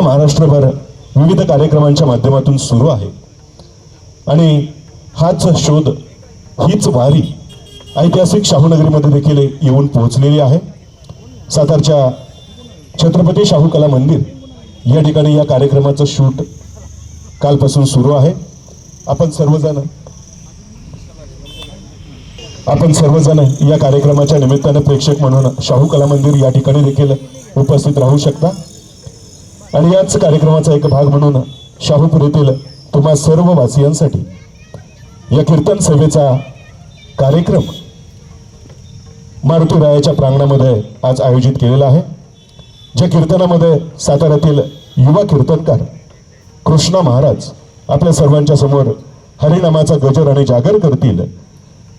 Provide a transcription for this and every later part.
संपूर्ण महाराष्ट्रभर विविध कार्यक्रमांच्या माध्यमातून सुरू आहे. आणि हाच शोध हीच वारी ऐतिहासिक शाहूनगरीमध्ये देखील येऊन पोहोचलेली आहे. सातारच्या छत्रपती शाहू कला मंदिर या ठिकाणी या कार्यक्रमाचं शूट कालपासून सुरू आहे. आपण सर्वजण आपण सर्वजण या कार्यक्रमाच्या निमित्ताने प्रेक्षक म्हणून शाहू कला मंदिर या ठिकाणी देखील उपस्थित राहू शकता. आणि याच कार्यक्रमाचा एक भाग म्हणून शाहूपूर येथील तुम्हा सर्व वासियांसाठी या कीर्तन सभेचा कार्यक्रम मारुतीरायाच्या प्रांगणामध्ये आज आयोजित केलेला आहे. ज्या कीर्तनामध्ये साताऱ्यातील युवा कीर्तनकार कृष्णा महाराज आपल्या सर्वांच्या समोर हरिनामाचा गजर आणि जागर करतील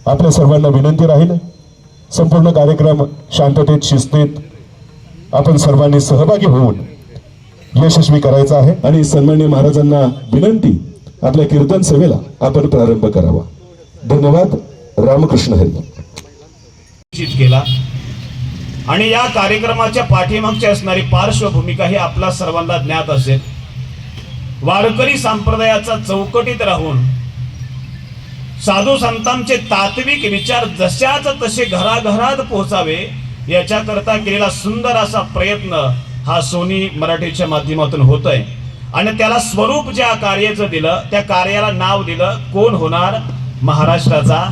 आपल्या सर्वांना विनंती राहील. संपूर्ण कार्यक्रम शांततेत शिस्तीत आपण सर्वांनी सहभागी होऊन यशस्वी करायचा आहे. आणि सन्मान्य महाराजांना विनंती आपल्या कीर्तन सेवेला आपण प्रारंभ करावा. धन्यवाद. रामकृष्ण हरी. निश्चित केला. आणि या कार्यक्रमाच्या पाठीमागची असणारी पार्श्वभूमिका ही आपला सर्वांना ज्ञात असेल. वारकरी संप्रदायाचा चौकटीत राहून साधू संतांचे तात्विक विचार जशाच तसे घराघरात पोहोचावे याच्याकरता केलेला सुंदर असा प्रयत्न हा सोनी मराठीच्या माध्यमातून होतोय. आणि त्याला स्वरूप ज्या कार्याचं दिलं त्या कार्याला नाव दिलं कोण होणार? महाराष्ट्राचा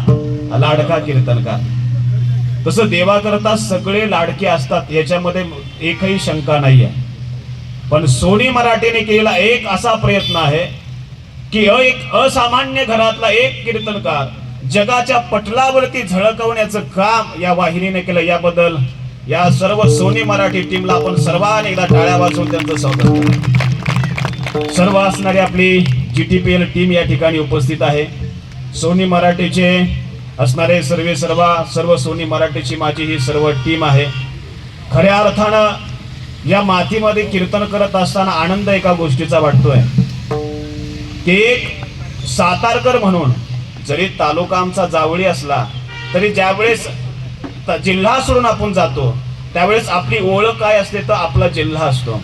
लाडका कीर्तनकार. तसं देवाकरता सगळे लाडके असतात याच्यामध्ये एकही शंका नाही आहे पण सोनी मराठीने केलेला एक असा प्रयत्न आहे की अ- एक असामान्य घरातला एक कीर्तनकार जगाच्या पटलावरती झळकवण्याचं काम या वाहिनीने केलं. याबद्दल या सर्व सोनी मराठी टीमला आपण सर्वांनी एकदा टाळ्या वाजवून त्यांचं स्वागत सर्व असणारी आपली G T P L team या ठिकाणी उपस्थित आहे. सोनी मराठीचे असणारे सर्वे सर्व सर्व सोनी मराठीची माझी ही सर्व टीम आहे. खऱ्या अर्थानं या मातीमध्ये कीर्तन करत असताना आनंद एका गोष्टीचा वाटतोय. की एक सातारकर म्हणून जरी तालुका आमचा जावळी असला तरी ज्यावेळेस जिल्हा सोडून आपण जातो त्यावेळेस आपली ओळख काय असते तर आपला जिल्हा असतो.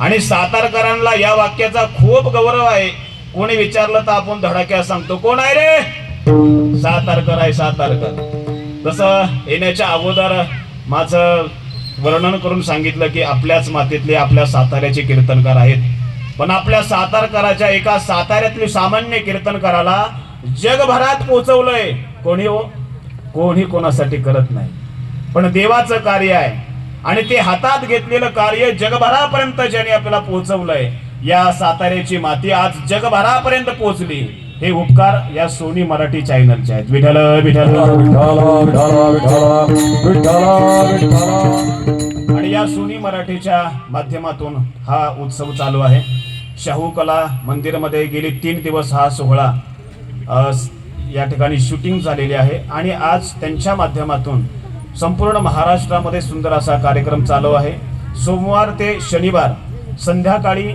आणि सातारकरांना या वाक्याचा खूप गौरव आहे. कोणी विचारलं तर आपण धडाक्या सांगतो कोण आहे रे? सातारकर आहे सातारकर. तसं येण्याच्या अगोदर माझं वर्णन करून सांगितलं की आपल्याच मातीतले आपल्या साताऱ्याचे कीर्तनकार आहेत. पण आपल्या सातारकराच्या एका साताऱ्यातली सामान्य कीर्तनकाराला जगभरात पोहोचवलंय कोणी हो? कोणी कोणासाठी करत नाही. पण देवाचं कार्य आहे. आणि ते हातात घेतलेलं कार्य जगभरापर्यंत ज्याने आपल्याला पोहोचवलंय या साताऱ्याची माती आज जगभरापर्यंत पोहोचली. हे उपकार या सोनी मराठी चॅनलचे आहेत. विठ्ठल विठ्ठल. आणि या सोनी मराठीच्या माध्यमातून हा उत्सव चालू आहे. शाहू कला मंदिरमध्ये गेले तीन दिवस हा सोहळा या ठिकाणी शूटिंग झालेली आहे आणि आज त्यांच्या माध्यमातून संपूर्ण महाराष्ट्रामध्ये सुंदर असा कार्यक्रम चालू आहे. सोमवार ते शनिवार संध्याकाळी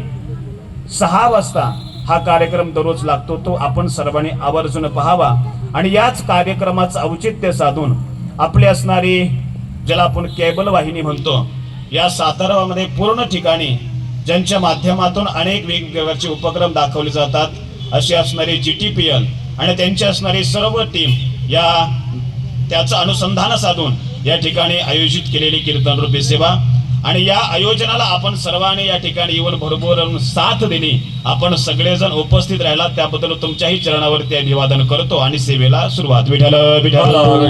सहा वाजता हा कार्यक्रम दररोज लागतो. तो आपण सर्वांनी आवर्जून पाहावा आणि याच कार्यक्रमाचं औचित्य साधून आपली असणारी ज्याला आपण केबल वाहिनी म्हणतो या सातारामध्ये पूर्ण ठिकाणी ज्यांच्या माध्यमातून अनेक वेगवेगळ्याचे उपक्रम दाखवले जातात अशी असणारी जी टी पी एल आणि त्यांची असणारी सर्व टीम या त्याचं अनुसंधान साधून या ठिकाणी आयोजित केलेली कीर्तन रूपी सेवा. आणि या आयोजनाला आपण सर्वांनी या ठिकाणी येऊन भरभरून साथ दिली. आपण सगळेजण उपस्थित राहिला त्याबद्दल तुमच्याही चरणावरती अभिवादन करतो आणि सेवेला सुरुवात. विठ्ठल विठ्ठल.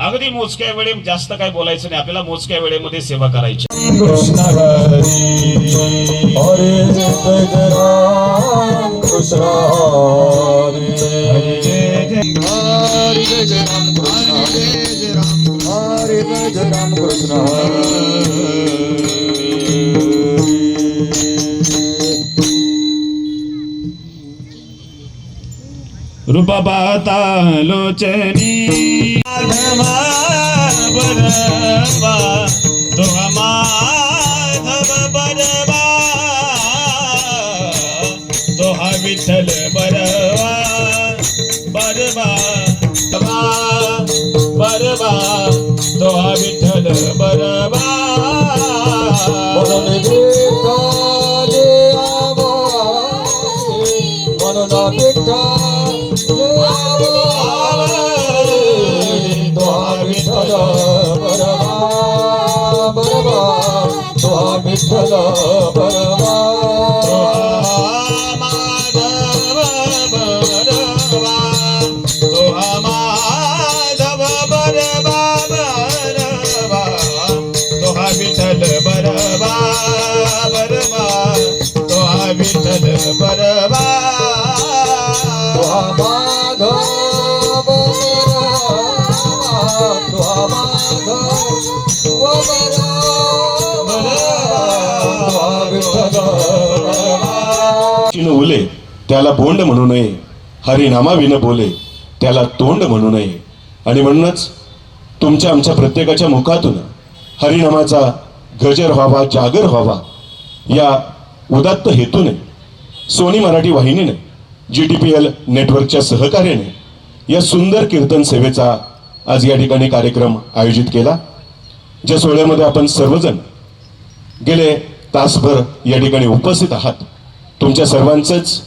अगदी मोजक्या वेळे जास्त काय बोलायचं नाही. आपल्याला मोजक्या वेळेमध्ये सेवा करायची. रूपा पाता लोचनी माधव बनवा तो माधव बनवा विठ्ठल बरवा बरवा बरवा तो विठ्ठल बरवा उले त्याला बोंड म्हणू नये हरिनामा विन बोले त्याला तोंड म्हणू नये. आणि म्हणूनच तुमच्या आमच्या प्रत्येकाच्या मुखातून हरिनामाचा गजर व्हावा जागर व्हावा या उदात्त हेतूने सोनी मराठी वाहिनीने जी टी पी एल नेटवर्कच्या सहकार्याने या सुंदर कीर्तन सेवेचा आज या ठिकाणी कार्यक्रम आयोजित केला. ज्या सोहळ्यामध्ये आपण सर्वजण गेले तासभर या ठिकाणी उपस्थित आहात. तुमच्या सर्वांचंच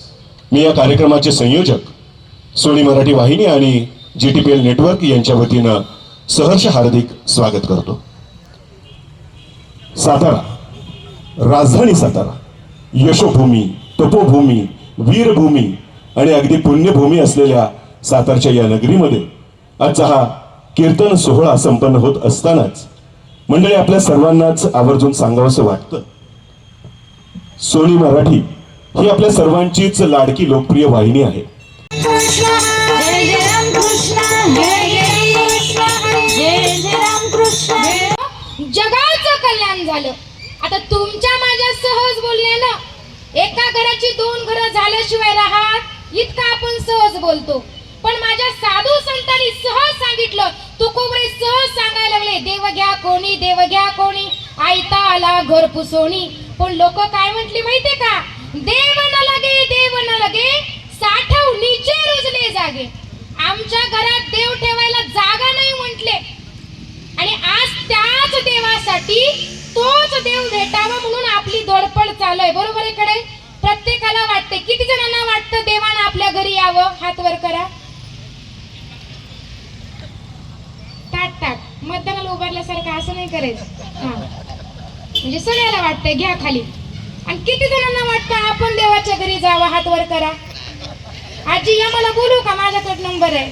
मी या कार्यक्रमाचे संयोजक सोनी मराठी वाहिनी आणि G T P L network यांच्या वतीनं सहर्ष हार्दिक स्वागत करतो. सातारा राजधानी सातारा यशोभूमी तपोभूमी वीरभूमी आणि अगदी पुण्यभूमी असलेल्या सातारच्या या नगरीमध्ये आजचा हा कीर्तन सोहळा संपन्न होत असतानाच मंडळी आपल्या सर्वांनाच आवर्जून सांगावंसं वाटतं. सोनी मराठी ही आपल्या सर्वांचीच लाडकी लोकप्रिय वाहिनी आहे. जगाचं कल्याण झालं. आता तुमच्या माझ्या सहज बोलण्यानं एका घराची दोन घरं झाल्याशिवाय राहत इतका आपण सहज बोलतो. पण माझ्या साधू संतांनी सहज सांगितलं तुकोबरे सहज सांगायला लागले देव घ्या कोणी देव घ्या कोणी आयता आला घर पुसोणी. पण लोक काय म्हटली माहितीये का? देव न लगे देव न लगे साठव नीचे रुजले जागे. आमच्या घरात देव ठेवायला जागा नाही म्हटले. आणि आज त्याच देवासाठी तोच देव भेटावा म्हणून आपली धडपड चालू आहे बरोबर इकडे प्रत्येकाला वाटते किती जणांना वाटतं देवानं आपल्या घरी यावं? हात वर करा. मतदानाला उभारल्यासारखं असं नाही करायचं. म्हणजे सगळ्याला वाटतंय घ्या खाली. आणि किती जणांना वाटतं आपण देवाच्या घरी जावा हात वर करा. आजी या मला बोलू का? माझ्याकडे नंबर आहे.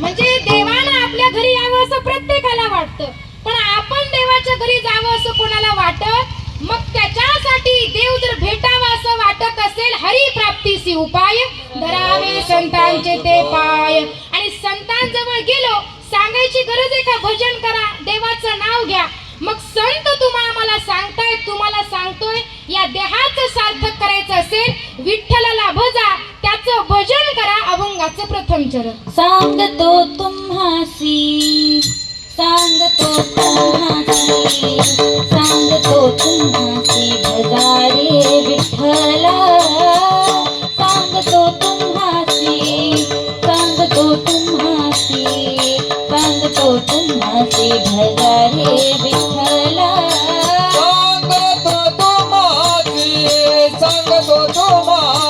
म्हणजे देवानं आपल्या घरी यावं असं प्रत्येकाला वाटतं. पण आपण देवाच्या घरी जावं असं कोणाला वाटत? मग त्याच्यासाठी देव जर भेटावा असं वाटत असेल हरी प्राप्तीसी उपाय. धरावे संतांचे ते पाय. आणि संतांजवळ गेलो करायची गरज आहे का? भजन करा देवाचं नाव घ्या. मग संत तुम्हाला मला सांगताय तुम्हाला सांगतोय या देहाचं सार्थक करायचं असेल विठ्ठलाला भजा त्याचं भजन करा अभंगाचं प्रथम चरण. सांगतो तुम्हासी सांगतो तुम्हासी सांगतो तुम्हासी भजा रे विठ्ठला. 어허